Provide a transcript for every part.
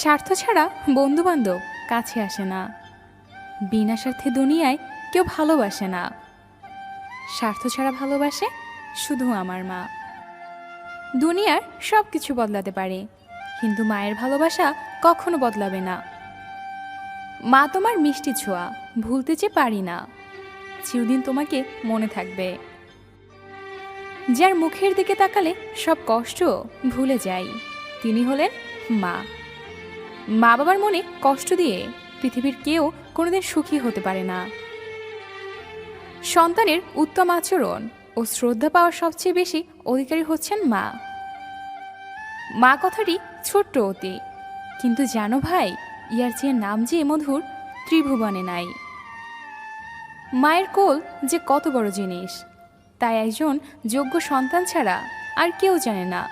স্বার্থ ছাড়া বন্ধুবান্ধব কাছে আসে না। বিনা স্বার্থে দুনিয়ায় কেউ ভালোবাসে না। স্বার্থ ছাড়া ভালোবাসে শুধু আমার মা। দুনিয়ার সব কিছু বদলাতে পারে, কিন্তু মায়ের ভালোবাসা কখনো বদলাবে না। মা তোমার মিষ্টি ছোঁয়া, ভুলতে যে পারি না। চিরদিন তোমাকে মনে থাকবে। যার মুখের দিকে তাকালে সব কষ্ট ভুলে যাই তিনি হলেন মা। মা বাবার মনে কষ্ট দিয়ে পৃথিবীর কেউ কোনোদিন সুখী হতে পারে না। সন্তানের উত্তম আচরণ ও শ্রদ্ধা পাওয়ার সবচেয়ে বেশি অধিকারী হচ্ছেন মা। মা কথাটি ছোট্ট অতি, কিন্তু জানো ভাই, ইয়ার চেয়ে নাম যে মধুর ত্রিভুবনে নাই। মায়ের কোল যে কত বড় জিনিস, তাই একজন যোগ্য সন্তান ছাড়া আর কেউ জানে না।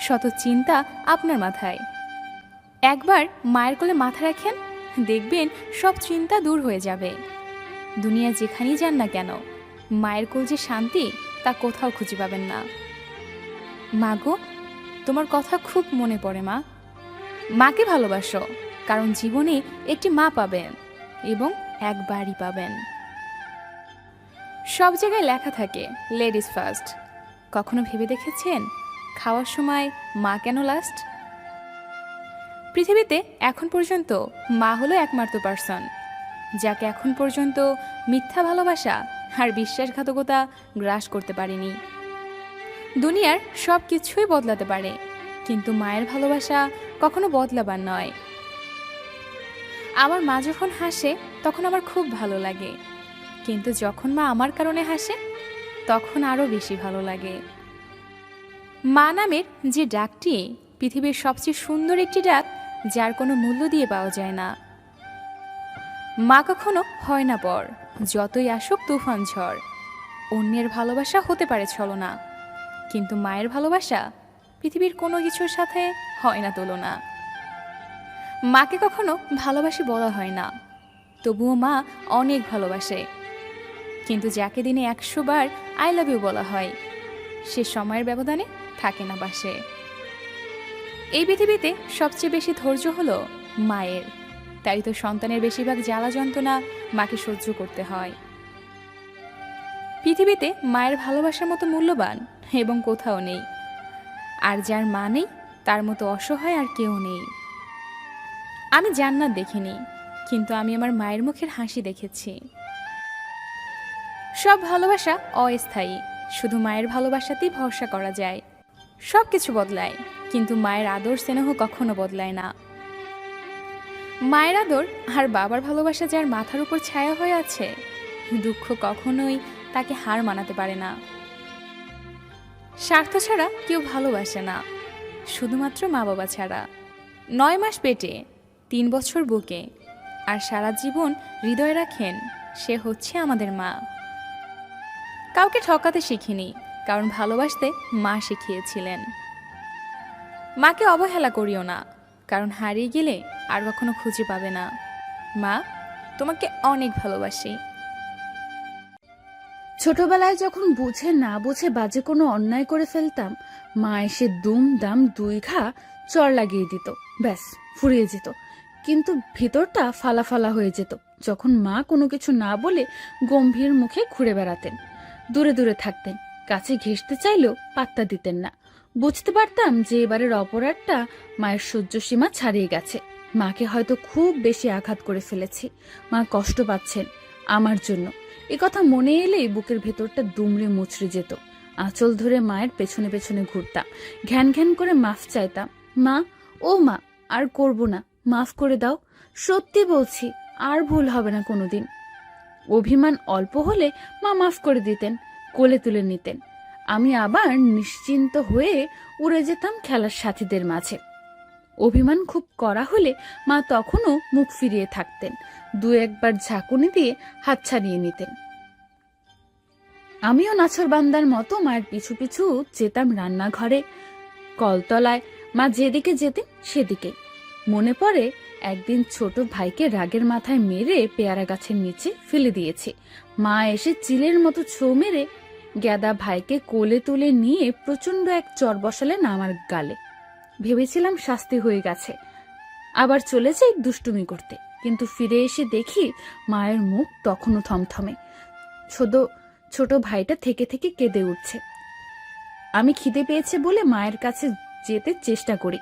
শত চিন্তা আপনার মাথায়। একবার মায়ের কোলে মাথা রাখেন, দেখবেন সব চিন্তা দূর হয়ে যাবে। দুনিয়া যেখানেই যান না কেন, মায়ের কোল যে শান্তি, তা কোথাও খুঁজে পাবেন না। মা গো, তোমার কথা খুব মনে পড়ে মা। মাকে ভালোবাসো, কারণ জীবনে একটি মা পাবেন এবং একবারই পাবেন। সব জায়গায় লেখা থাকে লেডিস ফার্স্ট কখনো ভেবে দেখেছেন? খাওয়ার সময় মা কেন লাস্ট পৃথিবীতে এখন পর্যন্ত মা হলো একমাত্র পার্সন যাকে এখন পর্যন্ত মিথ্যা ভালোবাসা আর বিশ্বাসঘাতকতা গ্রাস করতে পারেনি। দুনিয়ার সব কিছুই বদলাতে পারে, কিন্তু মায়ের ভালোবাসা কখনো বদলাবার নয়। আমার মা যখন হাসে, তখন আমার খুব ভালো লাগে। কিন্তু যখন মা আমার কারণে হাসে, তখন আরও বেশি ভালো লাগে। মা নামের যে ডাকটি পৃথিবীর সবচেয়ে সুন্দর একটি ডাক যার কোনো মূল্য দিয়ে পাওয়া যায় না। মা কখনো হয় না পর যতই আসুক তুফান ঝড়। অন্যের ভালোবাসা হতে পারে ছলনা, কিন্তু মায়ের ভালোবাসা পৃথিবীর কোনো কিছুর সাথে হয় না তুলনা। মাকে কখনো ভালোবাসি বলা হয় না, তবুও মা অনেক ভালোবাসে। কিন্তু যাকে দিনে একশো বার আই লাভ ইউ বলা হয়, সে সময়ের ব্যবধানে থাকে না বাসে। এই পৃথিবীতে সবচেয়ে বেশি ধৈর্য হলো মায়ের। তাই তো সন্তানের বেশিরভাগ জ্বালা যন্ত্রণা মাকে সহ্য করতে হয়। পৃথিবীতে মায়ের ভালোবাসার মতো মূল্যবান এবং কোথাও নেই। আর যার মা নেই, তার মতো অসহায় আর কেউ নেই। আমি জান্নাত দেখিনি, কিন্তু আমি আমার মায়ের মুখের হাসি দেখেছি। সব ভালোবাসা অস্থায়ী, শুধু মায়ের ভালোবাসাতেই ভরসা করা যায়। সব কিছু বদলায়, কিন্তু মায়ের আদর স্নেহ কখনো বদলায় না। মায়ের আদর আর বাবার ভালোবাসা যার মাথার উপর ছায়া হয়ে আছে, দুঃখ কখনোই তাকে হার মানাতে পারে না। স্বার্থ ছাড়া কেউ ভালোবাসে না, শুধুমাত্র মা বাবা ছাড়া। নয় মাস পেটে, তিন বছর বুকে, আর সারা জীবন হৃদয় রাখেন সে হচ্ছে আমাদের মা। কাউকে ঠকাতে শিখিনি কারণ ভালোবাসতে মা শিখিয়েছিলেন। মাকে অবহেলা করিও না, কারণ হারিয়ে গেলে আর কখনো খুঁজে পাবে না। মা, তোমাকে অনেক ভালোবাসি। ছোটবেলায় যখন বুঝে না বুঝে বাজে কোনো অন্যায় করে ফেলতাম, মা এসে দুম দাম দুই ঘা চর লাগিয়ে দিত, ব্যাস, ফুরিয়ে যেত। কিন্তু ভিতরটা ফালা ফালা হয়ে যেত, যখন মা কোনো কিছু না বলে গম্ভীর মুখে ঘুরে বেড়াতেন, দূরে দূরে থাকতেন। কাছে ঘেঁষতে চাইলেও পাত্তা দিতেন না। বুঝতে পারতাম যে এবারের অপরাধটা মায়ের সহ্য সীমা ছাড়িয়ে গেছে। মাকে হয়তো খুব বেশি আঘাত করে ফেলেছি। মা কষ্ট পাচ্ছেন আমার জন্য। এ কথা মনে এলেই বুকের ভেতরটা দুমড়ে মুচড়ে যেত। আঁচল ধরে মায়ের পেছনে পেছনে ঘুরতাম। ঘ্যান ঘ্যান করে মাফ চাইতাম। মা, ও মা, আর করব না। মাফ করে দাও। সত্যি বলছি, আর ভুল হবে না কোনোদিন। অভিমান অল্প হলে মা মাফ করে দিতেন। কোলে তুলে নিতেন। আমি আবার নিশ্চিন্ত হয়ে উড়ে যেতাম খেলার সাথীদের মাঝে। অভিমান খুব করা হলে মা তখনও মুখ ফিরিয়ে থাকতেন, দু একবার ঝাঁকুনি দিয়ে হাত ছাড়িয়ে নিতেন। আমিও নাছর বান্দার মতো মায়ের পিছু পিছু যেতাম রান্নাঘরে, কলতলায়। মা যেদিকে যেতেন সেদিকে। মনে পড়ে একদিন ছোট ভাইকে রাগের মাথায় মেরে পেয়ারা গাছের নিচে ফেলে দিয়েছে। মা এসে চিলের মতো ছো মেরে গ্যাদা ভাইকে কোলে তুলে নিয়ে প্রচণ্ড এক চর বসালেন আমার গালে। ভেবেছিলাম শাস্তি হয়ে গেছে। আবার চলে যাই দুষ্টুমি করতে, কিন্তু ফিরে এসে দেখি মায়ের মুখ তখনও থমথমে। ছোট ছোট ভাইটা থেকে থেকে কেঁদে উঠছে। আমি খিদে পেয়েছে বলে মায়ের কাছে যেতে চেষ্টা করি।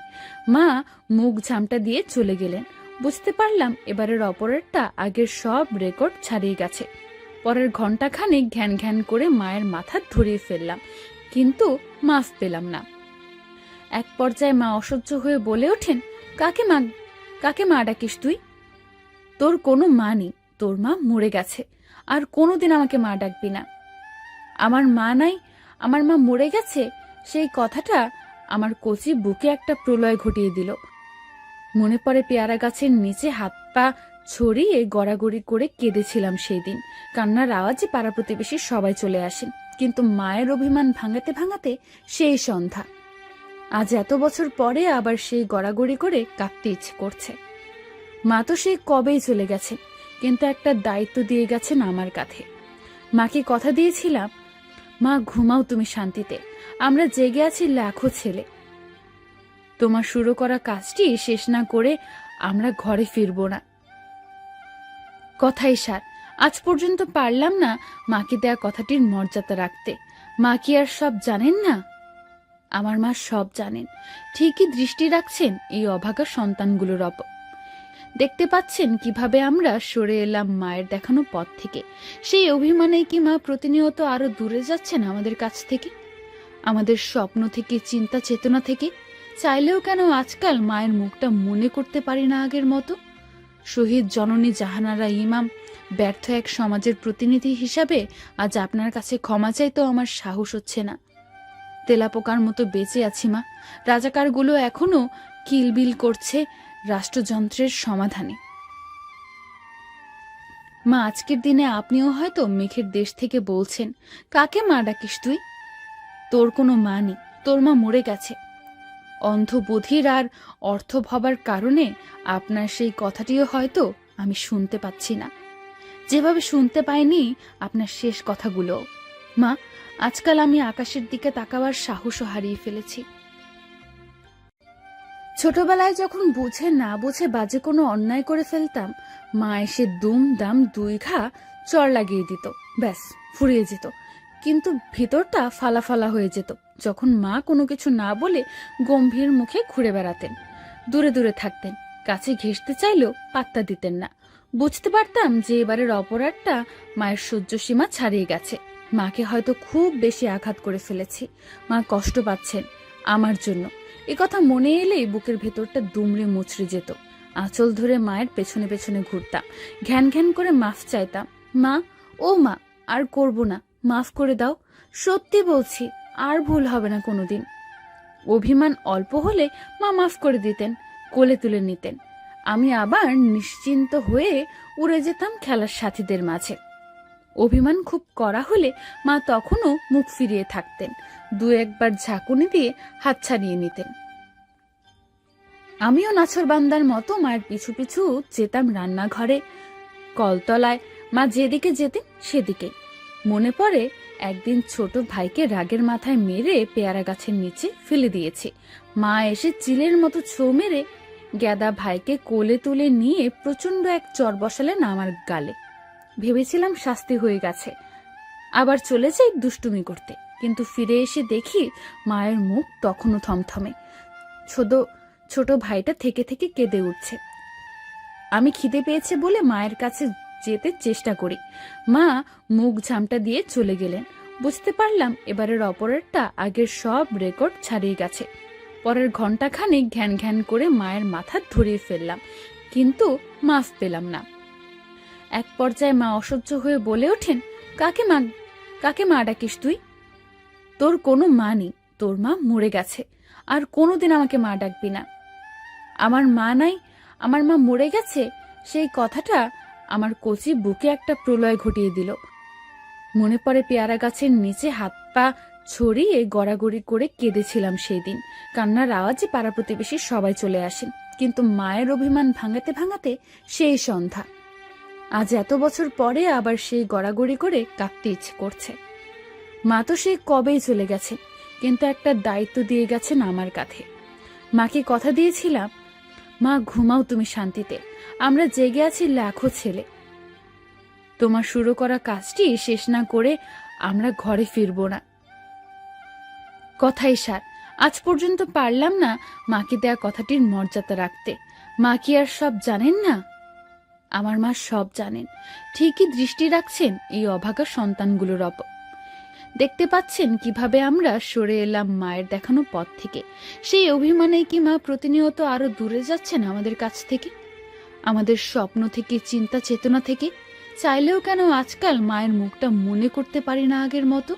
মা মুখ ঝামটা দিয়ে চলে গেলেন। বুঝতে পারলাম এবারের অপরাধটা আগের সব রেকর্ড ছাড়িয়ে গেছে। পরের ঘন্টাখানেক ঘ্যান ঘ্যান করে মায়ের মাথা ধরিয়ে ফেললাম, কিন্তু মাফ পেলাম না। এক পর্যায়ে মা অসহ্য হয়ে বলে ওঠেন, কাকে মা কাকে মা ডাকিস তুই? তোর কোনো মা নেই, তোর মা মরে গেছে, আর কোনোদিন আমাকে মা ডাকবি না। আমার মা নাই, আমার মা মরে গেছে, সেই কথাটা আমার কচি বুকে একটা প্রলয় ঘটিয়ে দিল। মনে পড়ে পেয়ারা গাছের নিচে হাত পা ছড়িয়ে গড়াগড়ি করে কেঁদেছিলাম সেই দিন কান্নার আওয়াজে পাড়া প্রতিবেশী সবাই চলে আসেন কিন্তু মায়ের অভিমান ভাঙাতে ভাঙাতে সেই সন্ধ্যা। আজ এত বছর পরে আবার সেই গড়াগড়ি করে কাঁদতে ইচ্ছে করছে। মা তো সেই কবেই চলে গেছে, কিন্তু একটা দায়িত্ব দিয়ে গেছেন আমার কাছে মাকে কথা দিয়েছিলাম? মা, ঘুমাও তুমি শান্তিতে, আমরা জেগে আছি লাখো ছেলে। তোমার শুরু করা কাজটি শেষ না করে আমরা ঘরে ফিরবো না। কথাই সার। আজ পর্যন্ত পারলাম না মাকে দেয়া কথাটির মর্যাদা রাখতে। মা কি আর সব জানেন না? আমার মা সব জানেন। ঠিকই দৃষ্টি রাখছেন এই অভাগা সন্তানগুলোর অপ দেখতে পাচ্ছেন কীভাবে আমরা সরে এলাম মায়ের দেখানো পথ থেকে। সেই অভিমানে কি মা প্রতিনিয়ত আরও দূরে যাচ্ছেন আমাদের কাছ থেকে? আমাদের স্বপ্ন থেকে চিন্তা চেতনা থেকে? চাইলেও কেন আজকাল মায়ের মুখটা মনে করতে পারি না আগের মতো? শহীদ জননী জাহানারা ইমাম, ব্যর্থ এক সমাজের প্রতিনিধি হিসাবে আজ আপনার কাছে ক্ষমা চাইতেও আমার সাহস হচ্ছে না। তেলাপোকার মতো বেঁচে আছি মা। রাজাকারগুলো এখনও কিলবিল করছে রাষ্ট্রযন্ত্রের সমাধানে। মা, আজকের দিনে আপনিও হয়তো মেঘের দেশ থেকে বলছেন, কাকে মা ডাকিস তুই? তোর কোনো মা নেই। তোর মা মরে গেছে। অন্ধবধির আর অর্থ ভাবার কারণে আপনার সেই কথাটিও হয়তো আমি শুনতে পাচ্ছি না। যেভাবে শুনতে পাইনি আপনার শেষ কথাগুলো। মা, আজকাল আমি আকাশের দিকে তাকাবার সাহসও হারিয়ে ফেলেছি। ছোটবেলায় যখন বুঝে না বুঝে বাজে কোনো অন্যায় করে ফেলতাম, মা এসে দুম দাম দুই ঘা চর লাগিয়ে দিত। ব্যাস, ফুরিয়ে যেত। কিন্তু ভিতরটা ফালা ফালা হয়ে যেত। যখন মা কোনো কিছু না বলে গম্ভীর মুখে ঘুরে বেড়াতেন, দূরে দূরে থাকতেন, কাছে ঘেঁষতে চাইলেও পাত্তা দিতেন না। বুঝতে পারতাম যে এবারের অপরাধটা মায়ের সহ্য সীমা ছাড়িয়ে গেছে। মাকে হয়তো খুব বেশি আঘাত করে ফেলেছি। মা কষ্ট পাচ্ছেন আমার জন্য। এ কথা মনে এলেই বুকের ভেতরটা দুমড়ে মুচড়ে যেত। আঁচল ধরে মায়ের পেছনে পেছনে ঘুরতাম। ঘ্যান ঘ্যান করে মাফ চাইতাম। মা, ও মা, আর করব না। মাফ করে দাও। সত্যি বলছি, আর ভুল হবে না কোনোদিন। অভিমান অল্প হলে মা মাফ করে দিতেন, কোলে তুলে নিতেন। আমি আবার নিশ্চিন্ত হয়ে উড়ে যেতাম খেলার সাথীদের মাঝে। অভিমান খুব করা হলে মা তখনও মুখ ফিরিয়ে থাকতেন, দু একবার ঝাঁকুনি দিয়ে হাত ছাড়িয়ে নিতেন। আমিও নাছর বান্দার মতো মায়ের পিছু পিছু যেতাম রান্নাঘরে, কলতলায়। মা যেদিকে যেতেন সেদিকে মনে পড়ে, একদিন ছোট ভাইকে রাগের মাথায় মেরে পেয়ারা গাছের নিচে ফেলে দিয়েছে। মা এসে চিলের মতো ছো মেরে গ্যাদা ভাইকে কোলে তুলে নিয়ে প্রচণ্ড এক চর বসালেন আমার গালে। ভেবেছিলাম শাস্তি হয়ে গেছে। আবার চলে যাই দুষ্টুমি করতে। কিন্তু ফিরে এসে দেখি মায়ের মুখ তখনও থমথমে। ছোট ছোট ভাইটা থেকে থেকে কেঁদে উঠছে। আমি খিদে পেয়েছে বলে মায়ের কাছে যেতে চেষ্টা করি। মা মুখ ঝামটা দিয়ে চলে গেলেন। বুঝতে পারলাম এবারের অপরাধটা আগের সব রেকর্ড ছাড়িয়ে গেছে। পরের ঘন্টাখানেক ঘ্যান ঘ্যান করে মায়ের মাথা ধরিয়ে ফেললাম, কিন্তু মাফ পেলাম না। এক পর্যায়ে মা অসহ্য হয়ে বলে ওঠেন, কাকে মা কাকে মা ডাকিস তুই? তোর কোনো মা নেই, তোর মা মরে গেছে, আর কোনোদিন আমাকে মা ডাকবি না। আমার মা নাই, আমার মা মরে গেছে, সেই কথাটা আমার কচি বুকে একটা প্রলয় ঘটিয়ে দিল। মনে পড়ে পেয়ারা গাছের নিচে হাত পা ছড়িয়ে গড়াগড়ি করে কেঁদেছিলাম সেই দিন কান্নার আওয়াজে পাড়া প্রতিবেশী সবাই চলে আসেন, কিন্তু মায়ের অভিমান ভাঙাতে ভাঙাতে সেই সন্ধ্যা। আজ এত বছর পরে আবার সেই গড়াগড়ি করে কাঁদতে ইচ্ছে করছে। মা তো সেই কবেই চলে গেছে কিন্তু একটা দায়িত্ব দিয়ে গেছেন আমার কাঁধে। মাকে কথা দিয়েছিলাম মা, ঘুমাও তুমি শান্তিতে। আমরা জেগে আছি লাখো ছেলে। তোমার শুরু করা কাজটি শেষ না করে আমরা ঘরে ফিরবো না। কথাই সার। আজ পর্যন্ত পারলাম না মাকে দেয়া কথাটির মর্যাদা রাখতে। মা কি আর সব জানেন না? আমার মা সব জানেন। ঠিকই দৃষ্টি রাখছেন এই অভাগা সন্তানগুলোর অপ দেখতে পাচ্ছেন কীভাবে আমরা সরে এলাম মায়ের দেখানো পথ থেকে। সেই অভিমানে কি মা প্রতিনিয়ত আরও দূরে যাচ্ছেন আমাদের কাছ থেকে? আমাদের স্বপ্ন থেকে, চিন্তা চেতনা থেকে, চাইলেও কেন আজকাল মায়ের মুখটা মনে করতে পারি না আগের মতো?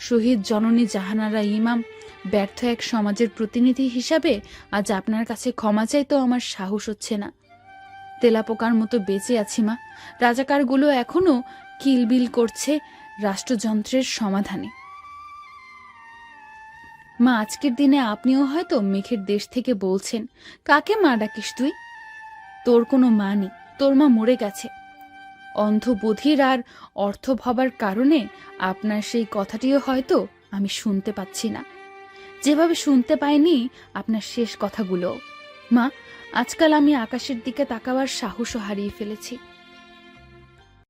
শহীদ জননী জাহানারা ইমাম, ব্যর্থ এক সমাজের প্রতিনিধি হিসাবে আজ আপনার কাছে ক্ষমা চাইতেও আমার সাহস হচ্ছে না। তেলাপোকার মতো বেঁচে আছি মা। রাজাকারগুলো এখনও কিলবিল করছে রাষ্ট্রযন্ত্রের সমাধানে। মা, আজকের দিনে আপনিও হয়তো মেঘের দেশ থেকে বলছেন, কাকে মা ডাকিস তুই? তোর কোনো মা নেই, তোর মা মরে গেছে। অন্ধবধির আর অর্থ ভাবার কারণে আপনার সেই কথাটিও হয়তো আমি শুনতে পাচ্ছি না। যেভাবে শুনতে পাইনি আপনার শেষ কথাগুলো মা, আজকাল আমি আকাশের দিকে তাকাবার সাহসও হারিয়ে ফেলেছি।